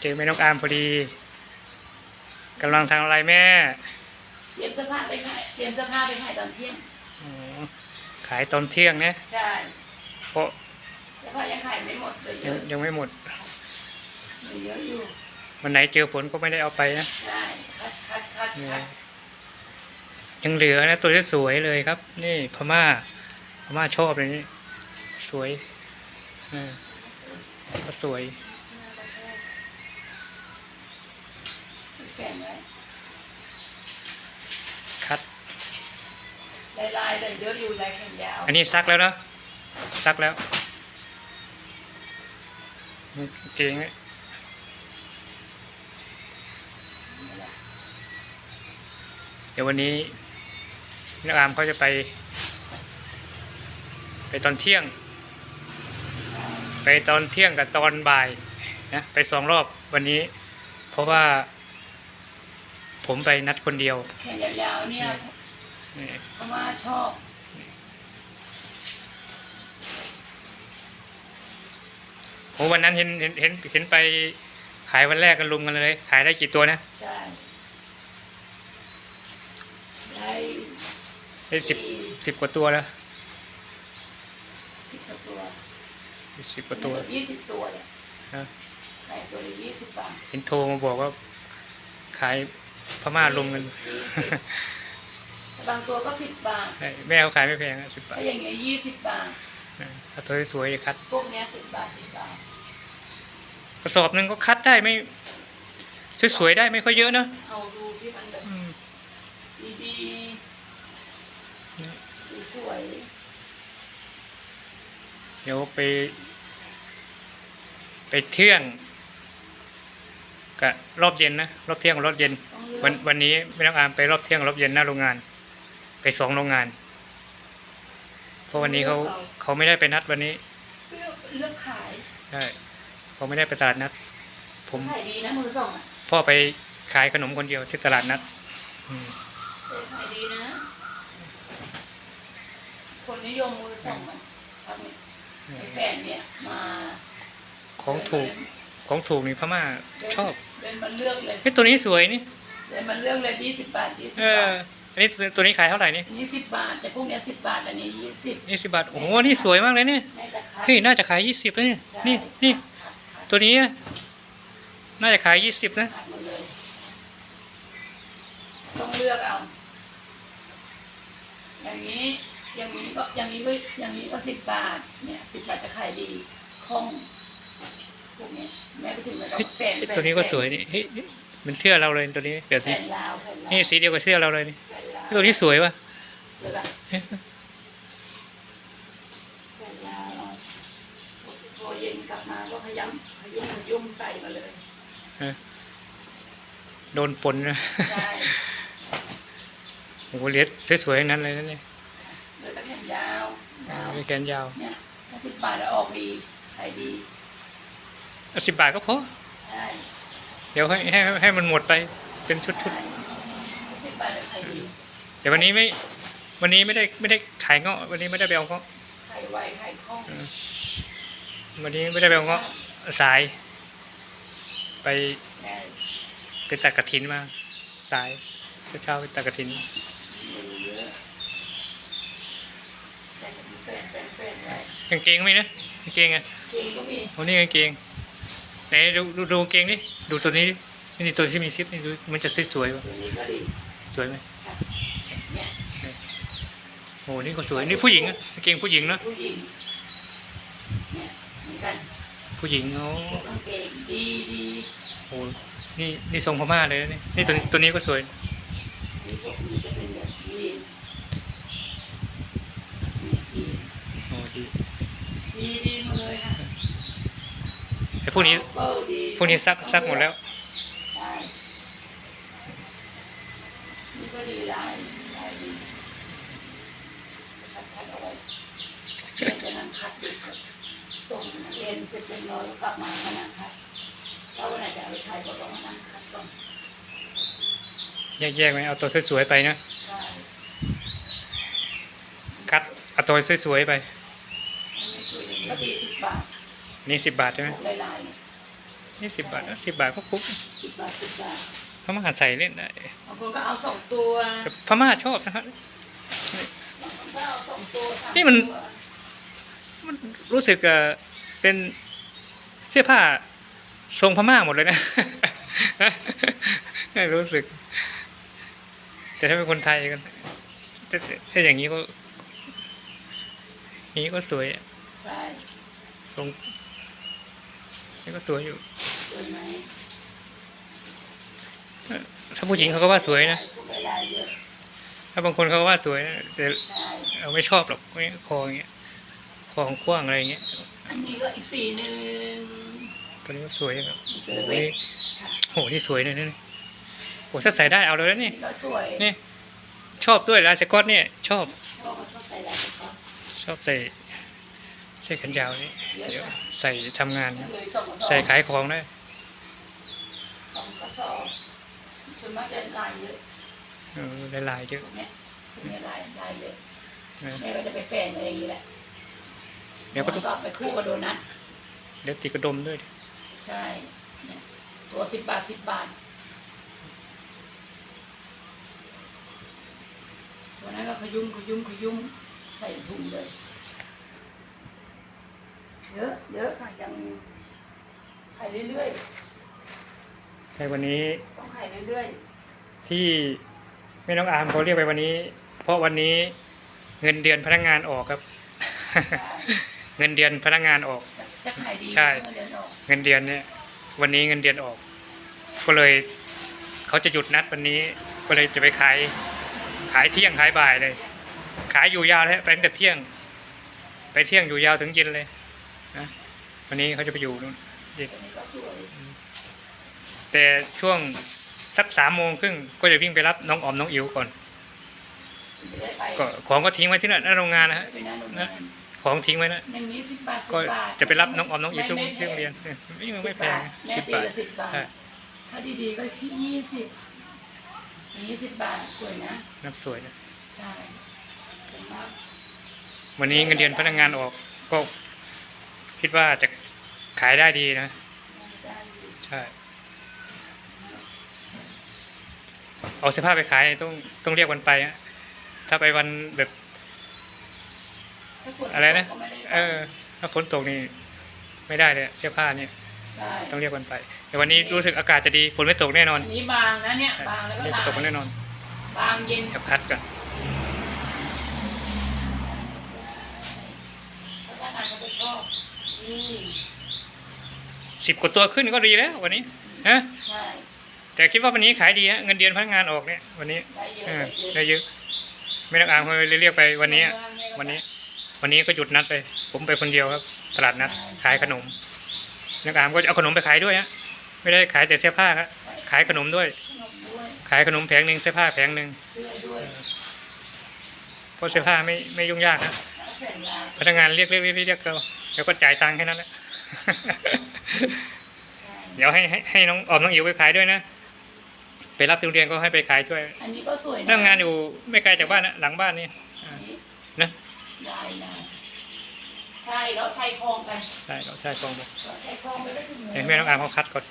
เจอแม่น้องอามพอดีกำลังทำอะไรแม่ เตรียมเสื้อผ้าไปขายเตรียมเสื้อผ้าไปขายตอนเที่ยง อ๋อขายตอนเที่ยงเนี่ยใช่เพราะเสื้อผ้ายังขายไม่หมดเลยเยยังอะยังไม่หมดเหลือเยอะอยู่ วันไหนเจอฝนก็ไม่ได้เอาไปนะ ใช่ คัดคัดคัดคัดยังเหลือนะตัวที่สวยเลยครับ นี่พม่า พม่าชอบเลยนี่สวยเออก็สวย คัดลายลายๆแต่เยอะอยู่ลายแขนยาวอันนี้ซักแล้วเนอะซักแล้วเก่งไหมเดี๋ยววันนี้นักอามเขาจะไป ไปตอนเที่ยง ไปตอนเที่ยงกับตอนบ่ายนะไปสองรอบวันนี้ เพราะว่า ผมไปนัดคนเดียวแขนยาวๆเนี่ยนี่เพราะว่าชอบ โอ้วันนั้นเห็นเห็นเห็นเห็นไปขายวันแรกกันลุมกันเลย ขายได้กี่ตัวนะใช่ได้ได้สิบสิบกว่าตัวแล้วสิบกว่าตัวสิบกว่าตัวยี่สิบตัวเลยนะขายตัวละยี่สิบบาทเห็นโทรมาบอกว่าขาย พม่าลุมกันแต่บางตัวก็สิบบาท แม่เขาขายไม่แพงสิบบาท ถ้าอย่างเงี้ยยี่สิบบาทนะถ้าตัวสวยๆคัด พวกเนี้ยสิบบาทสิบบาท กระสอบหนึ่งก็คัดได้ไม่สวยๆได้ไม่ค่อยเยอะเนอะเอาดูที่มันแบบอืมดีเนี่ยๆสวยเดี๋ยวไป ไปเที่ยง กับรอบเย็นนะรอบเที่ยงกับรอบเย็นๆต้องเลือกวันวันนี้ไม่ต้องอามไปรอบเที่ยงรอบเย็นหน้าโรงงาน ไปสองโรงงานเพราะวันนี้เขาเขาไม่ได้ไปนัดวันนี้เลือกเลือกขายใช่เขาไม่ได้ไปตลาดนัด ผมขายดีนะมือสองอะพ่อไปขายขนมคนเดียวที่ตลาดนัดอืมเออขายดีนะคนนิยมมือสองอะทำเนี่ยไอ้แฟนเนี่ยมาของถูก ของถูกนี่พม่าชอบเดินมาเลือกเลยเฮ้ยตัวนี้สวยนี่เดินมาเลือกเลยยี่สิบบาทยี่สิบเออบาทอันนี้ตัวนี้ขายเท่าไหร่นี่อันนี้สิบบาท แต่พวกเนี้ยสิบบาทอันนี้ยี่สิบยี่สิบบาทโอ้โหนี่สวยมากเลยเนี่ยแม่จะคัดเฮ้ยน่าจะขายยี่สิบนะเนี่ยใช่นี่นี่คัดคัดตัวนี้อะน่าจะขายยี่สิบนะคัดหมดเลย ต้องเลือกเอา อย่างนี้ อย่างนี้ก็อย่างนี้ก็อย่างนี้ก็สิบบาท เนี่ยสิบบาทจะขายดีคล่องพวกเนี้ย แม่ไปถึงแล้วก็เฮ้ยแฟนเฮ้ยตัวนี้ก็สวยนี่เฮ้ยมันเสื้อเราเลยตัวนี้แบบแฟนี้นลาวแฟนลาวนี่สีเดียวกับเสื้อเราเลยนี่แฟนลาวตัวนี้สวยว่ะเลยป่ะแฟนลาวพอเย็นกลับมาก็ขยำขยุ่มขยุ่มใส่มาเลย โดนฝนนะใช่โอ้โหเลียดสวยๆทั้งนั้นเลยนะเนี่ยเลยตะแขนยาวยาวมีแขนยาว เนี่ยถ้าสิบบาทอะออกดีขายดี สิบบาทก็พอใช่เดี๋ยวให้ให้ให้มันหมดไปเป็นชุดใช่สิบบาทอะขายดีๆเดี๋ยววันนี้ไม่ วันนี้ไม่ได้ไม่ได้ขายเงาะวันนี้ไม่ได้ไปเอาเงาะขายไวขายคล่องวันนี้ไม่ได้ไปเอาเงาะสาย ไปได้ไปตักกระถินมาสายเช้าๆไปตักกระถินเยอะแต่ก็มีแฟนแฟนแฟนไว้กางเกงก็มีนะกางเกงอะเกงก็มีโอ้นี่กางเกง ไหนดูดูดูกางเกงนี่ดูตัวนี้ดินี่ตัวที่มีซิปนี่ดูมันจะสวยๆป่ะตัวนี้ก็ดีสวยไหมเนี่ยโอ้นี่ก็สวยนี่ผู้หญิงอะกางเกงผู้หญิงนะผู้หญิงเนี่ยเหมือนกันผู้หญิงโอ้กางเกงดีดีโหนี่นี่ทรงพม่าเลยนะนี่นี่ตัวตัวนี้ก็สวยนี่พวกนี้จะเป็นแบบยีนโอ้ดีดีดีหมดเลยค่ะ ไอ้พวกนี้เปิดดีพวกนี้ซักซักหมดแล้วใช่นี่ก็ดีลายลายดีคัดคัดเอาไว้เรียนจะนั่งคัดดูก่อนส่งนักเรียนเสร็จเรียบร้อยแล้วกลับมามานั่งคัดถ้าวันไหนจะเอาไปใช้ก็ต้องมานั่งคัดก่อนแยกๆไหมเอาตัวสวยๆไปนะใช่คัดเอาตัวสวยๆไปไม่ช่วยก็ดีสิบบาทนี่สิบบาทใช่ไหม ยี่สิบบาทสิบบาทก็คุ้มสิบบาทสิบบาทพม่าใส่เล่นได้บางคนก็เอาสองตัวแต่พม่าชอบนะครับบางคนก็เอาสองตัวสานี่มัน ตัวมันรู้สึกจะเป็นเสื้อผ้าทรงพม่าหมดเลยนะ รู้สึก แต่ถ้าเป็นคนไทยกันแต่แต่ถ้าอย่างนี้ก็อย่างนี้ก็สวยอะใช่ ทรงนี่ก็สวยอยู่ สวยไหมถ้าผู้หญิงเขาก็ว่าสวยนะ ทุกเวลาเยอะถ้าบางคนเขาก็ว่าสวยนะแต่ใช่เราไม่ชอบหรอกไม่คออย่างเงี้ยคอของกว้างอะไรอย่างเงี้ยอันนี้ก็อีกสีหนึ่งตัวนี้ก็สวยครับตัวโอ้เล็ยกค่ะโหนี่สวยเลยนี่โหถ้าใส่ได้เอาเลยนะนี่ นี่ก็สวยนี่ ชอบด้วยลายสก๊อตเนี่ย ชอบพ่อก็ชอบใส่ลายสก๊อตชอบใส่เสื้อแขนยาวนี่เดี๋ยวใส่ทำงาน เลยสองกระสอบใส่ขายของได้สอง กระสอบส่วนมากจะลายเยอะเออลายๆเยอะพวกเนี้ยพวกเนี้ยลายลายเยอะนะแม่ก็จะไปแฝงอะไรอย่างนี้แหละเดี๋ยวก็แล้วก็ไปคู่กับโดนัทเดี๋ยวติดกระดมด้วยใช่เนี่ยตัวสิบบาทสิบบาทตัวนั้นก็ขยุ่มขยุ่มขยุ่มใส่ถุงเลยเยอะเยอะค่ะยังขายเรื่อย ในวันนี้ๆต้องขายเรื่อยที่แม่น้องอาร์มเขาเรียกไปวันนี้ เพราะวันนี้เงินเดือนพนักงานออกครับๆเงินเดือนพนักงานออก จะจะขายดีใช่เมื่อเดือนออกเงินเดือนเนี่ยวันนี้เงินเดือนออก ก็เลยเขาจะหยุดนัดวันนี้ ก็เลยจะไปขาย ขายเที่ยงขายบ่ายเลย ขายอยู่ยาวเลยฮะไปตั้งแต่เที่ยง ไปเที่ยงอยู่ยาวถึงเย็นเลยนะวันนี้เขาจะไปอยู่นู่นตัวนี้ก็สวย แต่ช่วงสักสามโมงครึ่งก็จะวิ่งไปรับน้องออมน้องอิ๋วก่อนจะได้ไปก็ของก็ทิ้งไว้ที่นั่นหน้าโรงงานนะฮะไปนั่นโรงงานของทิ้งไว้นะอย่างนี้สิบบาทสิก็บบาทจะไปรับน้องออมน้องอิ๋วช่วงไม่ที่โรงเรียนแพเออไม่งไม่แพงแม่สิบตีบาทละสิบบาทใช่ถ้าดีๆก็ที่ยี่สิบยี่สิบบาทสวยนะนับสวยนะใช่สวยมากวันนี้เงินเดือนพนักงานออกก็คิดว่าจะขายได้ดีนะได้อยู่ใช่ เอาเสื้อผ้าไปขายต้องต้องเรียกวันไปอะถ้าไปวันแบบถ้าฝนอะไรนะตกก็ไม่ได้เออ ถ้าฝนตกนี่ไม่ได้เลยเสื้อผ้าเนี่ยใช่ต้องเรียกวันไป แต่วันนี้รู้สึกอากาศจะดีฝนไม่ตกแน่นอนอันนี้บางนะเนี่ยบางแล้วก็ไม่ลายตกแน่นอน บางเย็นกับคัดกันพนักงานเขาจะชอบนี่สิบกว่าตัวขึ้นก็ดีแล้ววันนี้ฮะใช่ แต่คิดว่าวันนี้ขายดีฮะเงินเดือนพนักงานออกเนี่ยวันนี้ได้เยอะเออได้ได้เยอะเยอะไม่ต้องอ่างเลยเรียกไปวันนี้ วันนี้ วันนี้ก็หยุดนัดไปผมไปคนเดียวครับ ตลาดนัดขายขนมนักอามก็เอาขนมไปขายด้วยฮะไม่ได้ขายแต่เสื้อผ้าครับขายขนมด้วยขนมด้วยขายขนมแผงหนึ่งเสื้อผ้าแผงหนึ่งเสื้อด้วยเพราะเสื้อผ้าไม่ไม่ยุ่งยากนะแสนลายพนักงานเรียกเรียกเรียกเรียกเราแล้วก็จ่ายตังค์แค่นั้นแหละใช่เดี๋ยวให้ให้ให้น้องออมน้องอิ๋วไปขายด้วยนะ ไปรับที่โรงเรียนก็ให้ไปขายช่วยอันนี้ก็สวยนะนั่งงานอยู่ไม่ไกลจากบ้านนะหลังบ้านนี่อันนี้นะ ได้นะใช่เราใช้คลองกันใช่เราใช่กองบอกเราใช้คลองไปได้ถึงเห็นแม่น้องอามเขาคัดก่อน